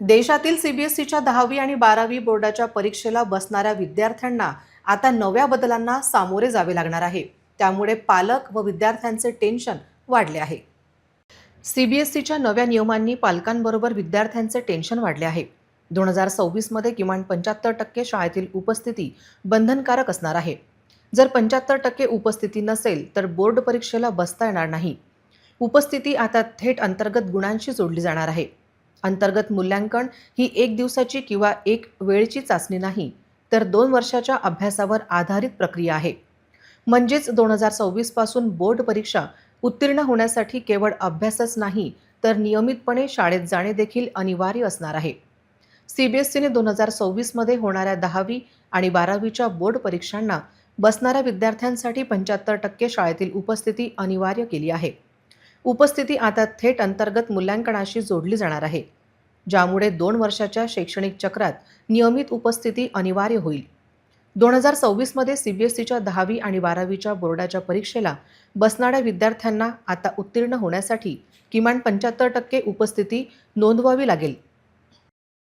देशातील सीबीएसईच्या दहावी आणि बारावी बोर्डाच्या परीक्षेला बसणाऱ्या विद्यार्थ्यांना आता नव्या बदलांना सामोरे जावे लागणार आहे. त्यामुळे पालक व विद्यार्थ्यांचे टेन्शन वाढले आहे. सीबीएसईच्या नव्या नियमांनी पालकांबरोबर विद्यार्थ्यांचे टेन्शन वाढले आहे. दोन हजार सव्वीसमध्ये किमान पंच्याहत्तर टक्के शाळेतील उपस्थिती बंधनकारक असणार आहे. जर पंच्याहत्तर टक्के उपस्थिती नसेल तर बोर्ड परीक्षेला बसता येणार नाही. उपस्थिती आता थेट अंतर्गत गुणांशी जोडली जाणार आहे. अंतर्गत मूल्यांकन ही एक दिवसाची किंवा एक वेळची चाचणी नाही तर दोन वर्षाच्या अभ्यासावर आधारित प्रक्रिया आहे. म्हणजेच दोन हजार सव्वीसपासून बोर्ड परीक्षा उत्तीर्ण होण्यासाठी केवळ अभ्यासच नाही तर नियमितपणे शाळेत जाणे देखील अनिवार्य असणार आहे. सी बी एस सीने दोन हजार सव्वीसमध्ये होणाऱ्या दहावी आणि बारावीच्या बोर्ड परीक्षांना बसणाऱ्या विद्यार्थ्यांसाठी पंच्याहत्तर टक्के शाळेतील उपस्थिती अनिवार्य केली आहे. उपस्थिती आता थेट अंतर्गत मूल्यांकनाशी जोडली जाणार आहे ज्यामुळे दोन वर्षाच्या शैक्षणिक चक्रात नियमित उपस्थिती अनिवार्य होईल. दोन हजार सव्वीसमध्ये सी बी एस सीच्या दहावी आणि बारावीच्या बोर्डाच्या परीक्षेला बसणाऱ्या विद्यार्थ्यांना आता उत्तीर्ण होण्यासाठी किमान पंच्याहत्तर टक्के उपस्थिती नोंदवावी लागेल.